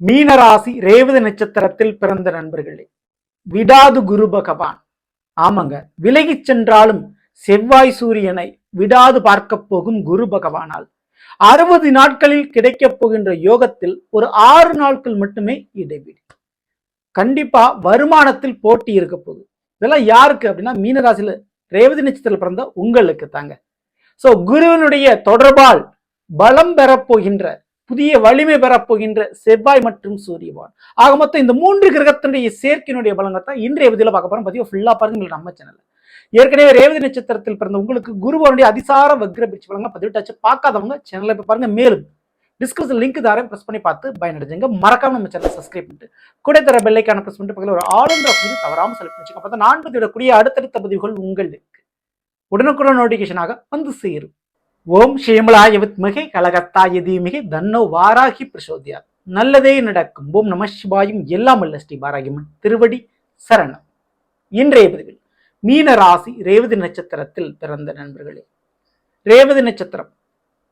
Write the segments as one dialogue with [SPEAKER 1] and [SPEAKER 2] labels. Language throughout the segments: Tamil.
[SPEAKER 1] மீனராசி ரேவதி நட்சத்திரத்தில் பிறந்த நண்பர்களே விடாது குரு பகவான். ஆமாங்க விலகி சென்றாலும் செவ்வாய் சூரியனை விடாது பார்க்க போகும் குரு பகவானால். அறுபது நாட்களில் கிடைக்கப் போகின்ற யோகத்தில் ஒரு ஆறு நாட்கள் மட்டுமே இடைவெளி. கண்டிப்பா வருமானத்தில் போட்டி இருக்க போகுது. இதெல்லாம் யாருக்கு அப்படின்னா மீனராசியில ரேவதி நட்சத்திரத்தில் பிறந்த உங்களுக்கு தாங்க சோ குருவினுடைய தொடர்பால் பலம் பெறப்போகின்ற புதிய வலிமை பெறப்போகின்ற செவ்வாய் மற்றும் சூரியவான். ஆக மொத்தம் இந்த மூன்று கிரகத்தினுடைய சேர்க்கையினுடைய பலங்கள் தான் இன்றைய பதிவில் பார்க்க போறோம். பதிவு ஃபுல்லா பாருங்க நம்ம சேனல் ஏற்கனவே ரேவதி நட்சத்திரத்தில் பிறந்த உங்களுக்கு குருவனுடைய அதிசார வக்ர பிரிச்சு பலங்கள் பதிவிட்டாச்சு பார்க்காதவங்க சேனலை போய் பாருங்க மேலும் டிஸ்கிரிப்ஷன் லிங்க் தாரை ப்ரெஸ் பண்ணி பார்த்து பயனடைஞ்சுங்க. மறக்காம நம்ம சேனலை சப்ஸ்கிரைப் பண்ணிட்டு கூட தர பெல்லைக்கான ப்ரெஸ் பண்ணிட்டு பக்கத்தில் ஒரு ஆளுநர் பதிவு தவறாம செலக்ட் பண்ணிச்சுங்க அப்போ நான் பதிவிடக்கூடிய அடுத்தடுத்த பதிவுகள் உங்களுக்கு உடனுக்குடன் நோட்டிஃபிகேஷனாக வந்து சேரும். ஓம் ஷேமலாய வித்மிகை கலகத்தாய தீமிகை தன்னோ வாராகி பிரசோதியார் நல்லதே நடக்கும். ஓம் நம சிவாயும் எல்லாம் அல்ல ஸ்ரீ வாராகிமன் திருவடி சரணம். இன்றைய பதிவில் மீன ராசி ரேவதி நட்சத்திரத்தில் பிறந்த நண்பர்களே. ரேவதி நட்சத்திரம்.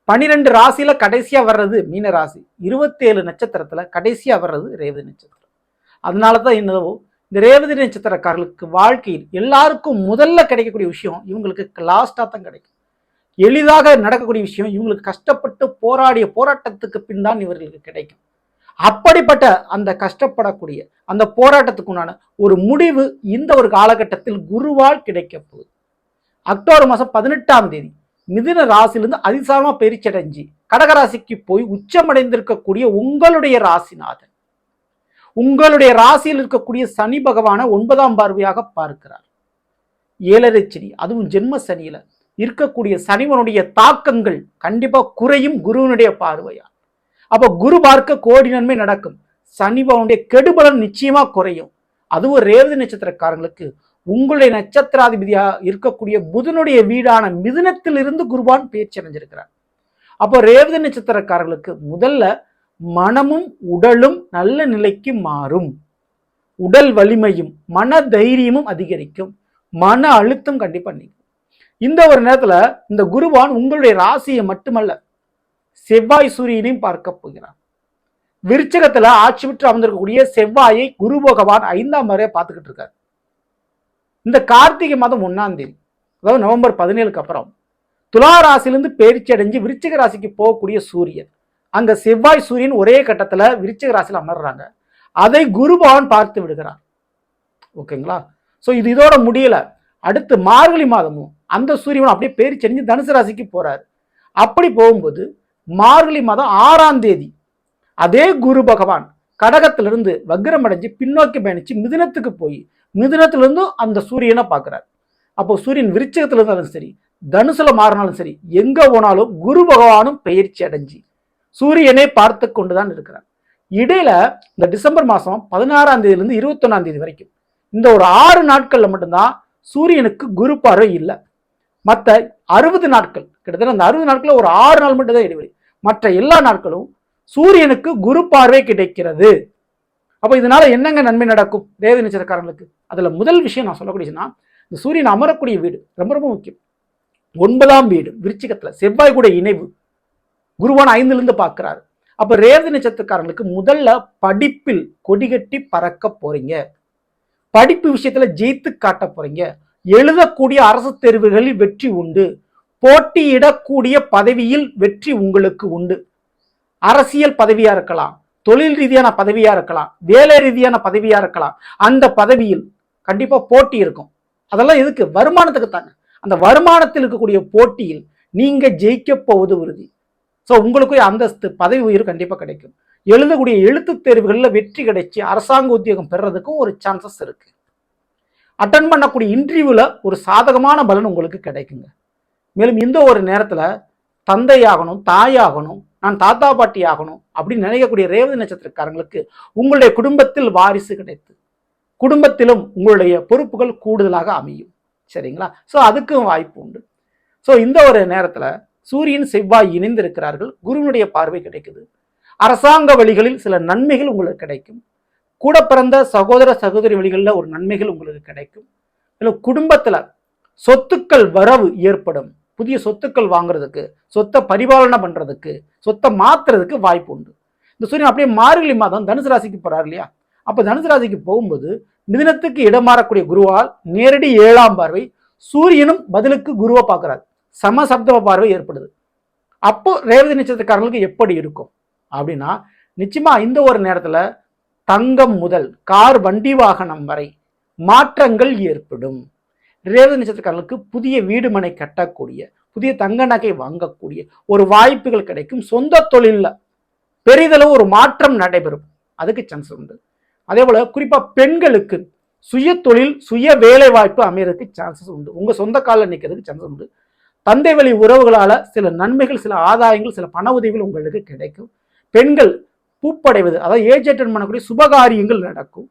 [SPEAKER 1] பனிரெண்டு ராசியில கடைசியா வர்றது மீன ராசி. இருபத்தேழு நட்சத்திரத்துல கடைசியா வர்றது ரேவதி நட்சத்திரம். அதனால தான் என்னவோ இந்த ரேவதி நட்சத்திரக்காரர்களுக்கு வாழ்க்கையில் எல்லாருக்கும் முதல்ல கிடைக்கக்கூடிய விஷயம் இவங்களுக்கு லாஸ்டாக தான் கிடைக்கும். எளிதாக நடக்கக்கூடிய விஷயம் இவங்களுக்கு கஷ்டப்பட்டு போராடிய போராட்டத்துக்கு பின் தான் இவர்களுக்கு கிடைக்கும். அப்படிப்பட்ட அந்த கஷ்டப்படக்கூடிய அந்த போராட்டத்துக்கு உண்டான ஒரு முடிவு இந்த ஒரு காலகட்டத்தில் குருவால் கிடைக்க போகுது. அக்டோபர் மாதம் பதினெட்டாம் தேதி மிதுன ராசிலிருந்து அதிசாரமாக பெருச்சடைஞ்சு கடகராசிக்கு போய் உச்சமடைந்திருக்கக்கூடிய உங்களுடைய ராசிநாதன். உங்களுடைய ராசியில் இருக்கக்கூடிய சனி பகவானை ஒன்பதாம் பார்வையாக பார்க்கிறார். ஏழரை சனி அதுவும் ஜென்ம சனியில். இருக்கக்கூடிய சனிவனுடைய தாக்கங்கள் கண்டிப்பா குறையும் குருவினுடைய பார்வையால். அப்போ குரு பார்க்க கோடி நன்மை நடக்கும். சனிபவனுடைய கெடுபலன் நிச்சயமா குறையும். அதுவும் ரேவதி நட்சத்திரக்காரங்களுக்கு உங்களுடைய நட்சத்திராதிபதியா இருக்கக்கூடிய புதனுடைய வீடான மிதுனத்திலிருந்து குருவான் பேச்சு அடைஞ்சிருக்கிறார் அப்போ ரேவதி நட்சத்திரக்காரர்களுக்கு முதல்ல மனமும் உடலும் நல்ல நிலைக்கு மாறும். உடல் வலிமையும் மன தைரியமும் அதிகரிக்கும். மன அழுத்தம் கண்டிப்பாக நீங்க இந்த ஒரு நேரத்தில் இந்த குருவான் உங்களுடைய ராசியை மட்டுமல்ல செவ்வாய் சூரியனையும் பார்க்க போகிறார் விருச்சகத்துல ஆட்சி பெற்று அமர்ந்திருக்கக்கூடிய செவ்வாயை குரு பகவான் ஐந்தாம் முறையை பார்த்துக்கிட்டு இருக்காரு. இந்த கார்த்திகை மாதம் ஒன்னாம் தேதி அதாவது நவம்பர் பதினேழுக்கு அப்புறம் துலா ராசியிலிருந்து பேரிச்சி அடைஞ்சு விருச்சிக ராசிக்கு போகக்கூடிய சூரியன். அங்க செவ்வாய் சூரியன் ஒரே கட்டத்துல விருச்சிக ராசியில் அமர்றாங்க. அதை குருபவன் பார்த்து விடுகிறார். ஓகேங்களா? ஸோ இது இதோட முடியல. அடுத்து மார்கழி மாதமும் அந்த சூரியன் அப்படியே பேரிச்சடைஞ்சு தனுசு ராசிக்கு போகிறார் அப்படி போகும்போது மார்கழி மாதம் ஆறாம் தேதி அதே குரு பகவான் கடகத்திலிருந்து வக்ரம் அடைஞ்சு பின்னோக்கி பயணித்து மிதுனத்துக்கு போய் மிதினத்திலிருந்தும் அந்த சூரியனை பார்க்குறார். அப்போ சூரியன் விருச்சகத்தில் இருந்தாலும் சரி தனுசுல மாறினாலும் சரி எங்கே போனாலும் குரு பகவானும் பயிற்சி அடைஞ்சு சூரியனை பார்த்து கொண்டு தான் இருக்கிறார். இடையில இந்த டிசம்பர் மாதம் பதினாறாம் தேதியிலிருந்து இருபத்தொன்னாம் தேதி வரைக்கும் இந்த ஒரு ஆறு நாட்களில் மட்டும்தான் சூரியனுக்கு குரு பார்வை இல்லை. மற்ற அறுபது நாட்கள் கிட்டத்தட்ட அந்த அறுபது நாட்களில் ஒரு ஆறு நாள் மட்டும் தான் இடைவெளி. மற்ற எல்லா நாட்களும் சூரியனுக்கு குரு பார்வை கிடைக்கிறது. அப்போ இதனால என்னங்க நன்மை நடக்கும்? ரேவதி நட்சத்திரக்காரங்களுக்கு அதில் முதல் விஷயம் நான் சொல்லக்கூடியதுன்னா இந்த சூரியன் அமரக்கூடிய வீடு ரொம்ப ரொம்ப முக்கியம். ஒன்பதாம் வீடு விருச்சிகத்தில் செவ்வாய் கூட இணைவு. குருவான் ஐந்துலேருந்து பார்க்குறாரு. அப்போ ரேவதி நட்சத்திரக்காரங்களுக்கு முதல்ல படிப்பில் கொடிகட்டி பறக்க போறீங்க. படிப்பு விஷயத்துல ஜெயித்து காட்ட போறீங்க. எழுதக்கூடிய அரசு தேர்வுகளில் வெற்றி உண்டு. போட்டியிடக்கூடிய பதவியில் வெற்றி உங்களுக்கு உண்டு. அரசியல் பதவியா இருக்கலாம் தொழில் ரீதியான பதவியா இருக்கலாம் வேலை ரீதியான பதவியா இருக்கலாம். அந்த பதவியில் கண்டிப்பா போட்டி இருக்கும். அதெல்லாம் எதுக்கு? வருமானத்துக்கு தாங்க. அந்த வருமானத்தில் இருக்கக்கூடிய போட்டியில் நீங்க ஜெயிக்க போவது உறுதி. ஸோ உங்களுக்கு அந்தஸ்து பதவி உயர்வு கண்டிப்பாக கிடைக்கும். எழுதக்கூடிய எழுத்து தேர்வுகளில் வெற்றி கிடைச்சி அரசாங்க உத்தியோகம் பெறதுக்கும் ஒரு சான்சஸ் இருக்குது அட்டன் பண்ணக்கூடிய இன்டர்வியூவில் ஒரு சாதகமான பலன் உங்களுக்கு கிடைக்குங்க. மேலும் இந்த ஒரு நேரத்தில் தந்தையாகணும் தாயாகணும் நான் தாத்தா பாட்டி ஆகணும் அப்படின்னு நினைக்கக்கூடிய ரேவதி நட்சத்திரக்காரங்களுக்கு உங்களுடைய குடும்பத்தில் வாரிசு கிடைத்து குடும்பத்திலும் உங்களுடைய பொறுப்புகள் கூடுதலாக அமையும். சரிங்களா? ஸோ அதுக்கும் வாய்ப்பு உண்டு. ஸோ இந்த ஒரு நேரத்தில் சூரியன் செவ்வாய் இணைந்திருக்கிறார்கள். குருவினுடைய பார்வை கிடைக்குது. அரசாங்க வழிகளில் சில நன்மைகள் உங்களுக்கு கிடைக்கும். கூட பிறந்த சகோதர சகோதரி வழிகளில் ஒரு நன்மைகள் உங்களுக்கு கிடைக்கும். இல்லை குடும்பத்தில் சொத்துக்கள் வரவு ஏற்படும். புதிய சொத்துக்கள் வாங்குறதுக்கு சொத்தை பரிபாலனை பண்ணுறதுக்கு சொத்தை மாத்துறதுக்கு வாய்ப்பு உண்டு. இந்த சூரியன் அப்படியே மார்கழி மாதம் தனுசு ராசிக்கு போகிறார் இல்லையா? அப்போ தனுசு ராசிக்கு போகும்போது மிதினத்துக்கு இடம் மாறக்கூடிய குருவால் நேரடி ஏழாம் பார்வை சூரியனும் பதிலுக்கு குருவை பார்க்குறாரு. சமசப்த பார்வை ஏற்படுது. அப்போ ரேவதி நட்சத்திரக்காரங்களுக்கு எப்படி இருக்கும்? அப்படின்னா நிச்சயமாக இந்த ஒரு நேரத்தில் தங்கம் முதல் கார் வண்டி வாகனம் வரை மாற்றங்கள் ஏற்படும். ரேவதி நட்சத்திரக்காரர்களுக்கு புதிய வீடு மனை கட்டக்கூடிய புதிய தங்க நகை வாங்கக்கூடிய ஒரு வாய்ப்புகள் கிடைக்கும். சொந்த தொழிலில் பெரிதளவு ஒரு மாற்றம் நடைபெறும். அதுக்கு சான்ஸ் உண்டு. அதே போல் குறிப்பாக பெண்களுக்கு சுய தொழில் சுய வேலை வாய்ப்பு அமையறதுக்கு சான்சஸ் உண்டு. உங்கள் சொந்த காலில் நிற்கிறதுக்கு சான்சஸ் உண்டு. தந்தை வழி உறவுகளால் சில நன்மைகள் சில ஆதாயங்கள் சில பண உதவிகள் உங்களுக்கு கிடைக்கும். பெண்கள் பூப்படைவது அதாவது ஏஜ் அட்டன் பண்ணக்கூடிய சுபகாரியங்கள் நடக்கும்.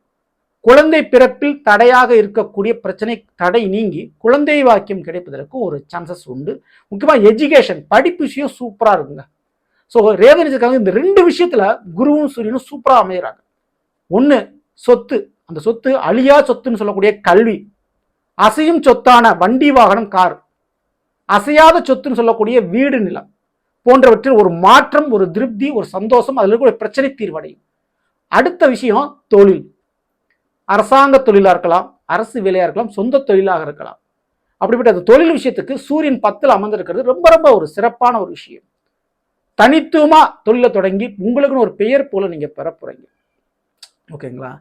[SPEAKER 1] குழந்தை பிறப்பில் தடையாக இருக்கக்கூடிய பிரச்சனை தடை நீங்கி குழந்தை வாக்கியம் கிடைப்பதற்கு ஒரு சான்சஸ் உண்டு. முக்கியமாக எஜுகேஷன் படிப்பு விஷயம் சூப்பராக இருக்குங்க. ஸோ ரேவதிக்காக இந்த ரெண்டு விஷயத்தில் குருவும் சூரியனும் சூப்பராக அமைகிறாங்க ஒன்று சொத்து. அந்த சொத்து அழியா சொத்துன்னு சொல்லக்கூடிய கல்வி. அசையும் சொத்தான வண்டி வாகனம் கார். அசையாத சொத்துன்னு சொல்லக்கூடிய வீடு நிலம். போன்றவற்றில் ஒரு மாற்றம் ஒரு திருப்தி ஒரு சந்தோஷம் அதில் இருக்கக்கூடிய பிரச்சனை தீர்வடையும். அடுத்த விஷயம் தொழில். அரசாங்க தொழிலாக இருக்கலாம் அரசு வேலையாக இருக்கலாம் சொந்த தொழிலாக இருக்கலாம். அப்படிப்பட்ட அந்த தொழில் விஷயத்துக்கு சூரியன் பத்தில் அமர்ந்திருக்கிறது ரொம்ப ரொம்ப ஒரு சிறப்பான ஒரு விஷயம். தனித்துவமாக தொழிலை தொடங்கி உங்களுக்குன்னு ஒரு பெயர் போல் நீங்கள் பெற போகிறீங்க ஓகேங்களா?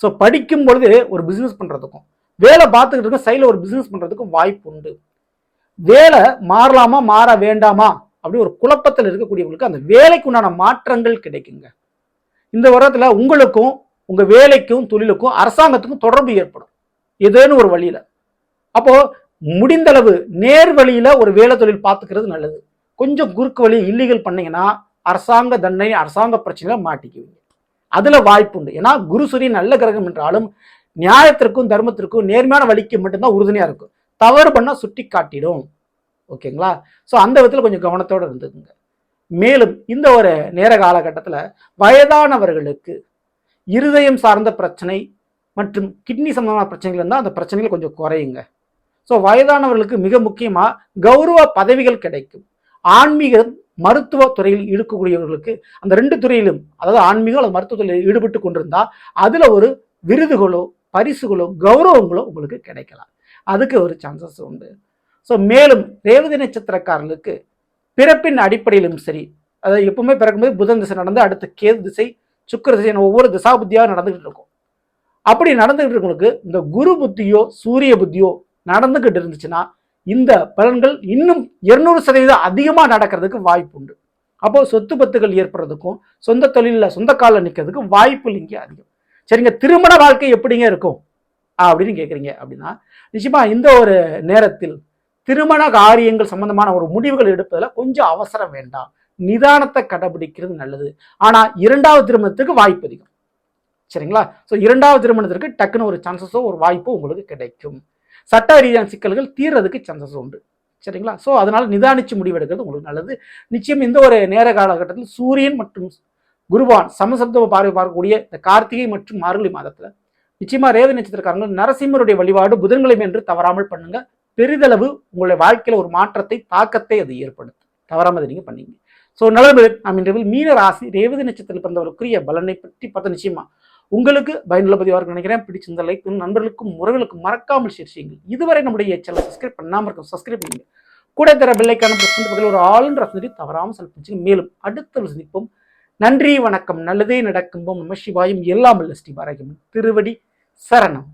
[SPEAKER 1] ஸோ படிக்கும் பொழுது ஒரு பிஸ்னஸ் பண்ணுறதுக்கும் வேலை பார்த்துக்கிட்டு இருக்க சைடில் ஒரு பிஸ்னஸ் பண்ணுறதுக்கும் வாய்ப்பு உண்டு. வேலை மாறலாமா மாற வேண்டாமா? அப்படி ஒரு குழப்பத்தில் இருக்கக்கூடியவங்களுக்கு அந்த வேலைக்கு உண்டான மாற்றங்கள் கிடைக்குங்க. இந்த வருடத்தில் உங்களுக்கும் உங்கள் வேலைக்கும் தொழிலுக்கும் அரசாங்கத்துக்கும் தொடர்பு ஏற்படும். ஏதேனும் ஒரு வழியில். அப்போது முடிந்தளவு நேர் வழியில் ஒரு வேலை தொழில் பார்த்துக்கிறது நல்லது. கொஞ்சம் குறுக்கு வழி இல்லீகல் பண்ணீங்கன்னா அரசாங்க தண்டனை அரசாங்க பிரச்சனையில் மாட்டிக்குவீங்க. அதில் வாய்ப்பு உண்டு. ஏன்னா குரு நல்ல கிரகம் என்றாலும் நியாயத்திற்கும் தர்மத்திற்கும் நேர்மையான வழிக்கு மட்டும்தான் உறுதுணையாக இருக்கும். தவறு பண்ணால் சுட்டி காட்டிடும் ஓகேங்களா? ஸோ அந்த விதத்தில் கொஞ்சம் கவனத்தோடு இருந்துக்குங்க. மேலும் இந்த ஒரு நேர காலகட்டத்தில் வயதானவர்களுக்கு இருதயம் சார்ந்த பிரச்சனை மற்றும் கிட்னி சம்பந்தமான பிரச்சனைகள் இருந்தால் அந்த பிரச்சனைகள் கொஞ்சம் குறையுங்க. ஸோ வயதானவர்களுக்கு மிக முக்கியமாக கௌரவ பதவிகள் கிடைக்கும். ஆன்மீக மருத்துவ துறையில் இருக்கக்கூடியவர்களுக்கு அந்த ரெண்டு துறையிலும் அதாவது ஆன்மீகம் அல்லது மருத்துவ துறையில் ஈடுபட்டு கொண்டிருந்தால் அதில் ஒரு விருதுகளோ பரிசுகளோ கௌரவங்களோ உங்களுக்கு கிடைக்கலாம். அதுக்கு ஒரு சான்சஸ் உண்டு. ஸோ மேலும் ரேவதி நட்சத்திரக்காரர்களுக்கு பிறப்பின் அடிப்படையிலும் சரி அதாவது எப்பவுமே பிறக்கும்போது புதன் திசை நடந்து அடுத்த கேது திசை சுக்கர திசை ஒவ்வொரு திசாபுத்தியாக நடந்துகிட்டு இருக்கும். அப்படி நடந்துகிட்டு இருக்கவங்களுக்கு இந்த குரு புத்தியோ சூரிய புத்தியோ நடந்துகிட்டு இருந்துச்சுன்னா இந்த பலன்கள் இன்னும் இருநூறு சதவீதம் அதிகமாக நடக்கிறதுக்கு வாய்ப்பு உண்டு. அப்போது சொத்து பத்துகள் ஏற்படுறதுக்கும் சொந்த தொழிலில் சொந்த காலில் நிற்கிறதுக்கும் வாய்ப்பு இங்கே அதிகம். சரிங்க திருமண வாழ்க்கை எப்படிங்க இருக்கும்? அப்படின்னு கேட்குறீங்க அப்படின்னா நிச்சயமாக இந்த ஒரு நேரத்தில் திருமண காரியங்கள் சம்பந்தமான ஒரு முடிவுகள் எடுப்பதில் கொஞ்சம் அவசரம் வேண்டாம். நிதானத்தை கடைபிடிக்கிறது நல்லது. ஆனால் இரண்டாவது திருமணத்துக்கு வாய்ப்பு அதிகம். சரிங்களா? ஸோ இரண்டாவது திருமணத்திற்கு டக்குன்னு ஒரு சான்சஸோ ஒரு வாய்ப்போ உங்களுக்கு கிடைக்கும். சட்ட ரீதியான சிக்கல்கள் தீர்றதுக்கு சான்சஸ் உண்டு. சரிங்களா? ஸோ அதனால் நிதானிச்சு முடிவெடுக்கிறது உங்களுக்கு நல்லது. நிச்சயம் இந்த ஒரு நேர காலகட்டத்தில் சூரியன் மற்றும் குருவான் சமசப்த பார்வை பார்க்கக்கூடிய இந்த கார்த்திகை மற்றும் மார்கழி மாதத்தில் நிச்சயமாக ரேவதி நட்சத்திரக்காரங்கள் நரசிம்மருடைய வழிபாடு புதன்கிழமை என்று தவறாமல் பண்ணுங்கள் பெரிதளவு உங்களுடைய வாழ்க்கையில் ஒரு மாற்றத்தை தாக்கத்தை அது ஏற்படுத்தும். தவறாமல் அதை நீங்கள் பண்ணீங்க. ஸோ நல்லது நாம் இன்றைய மீன ராசி ரேவதி நட்சத்திரத்தில் பிறந்தவர்களுக்குரிய பலனை பற்றி பார்த்த நிச்சயமா. உங்களுக்கு பயனுள்ள பதிவாக நினைக்கிறேன். பிடிச்சிருந்த லைக் நண்பர்களுக்கும் உறவுகளுக்கும் மறக்காமல் ஷேர் செய்யுங்கள். இதுவரை நம்முடைய சேனல் சப்ஸ்கிரைப் பண்ணாமல் இருக்கும் சப்ஸ்கிரைப் பண்ணுங்க. கூட தர பெல்லைக்கான பிரச்சனை பக்கத்தில் ஒரு ஆளுன்ற வசதி தவறாமல் செலுத்தி மேலும் அடுத்த சந்திப்போம். நன்றி வணக்கம். நல்லதே நடக்கும். நம்ம சிவாயும் எல்லாம் அல்ல ஸ்ரீ பாரகம் திருவடி சரணம்.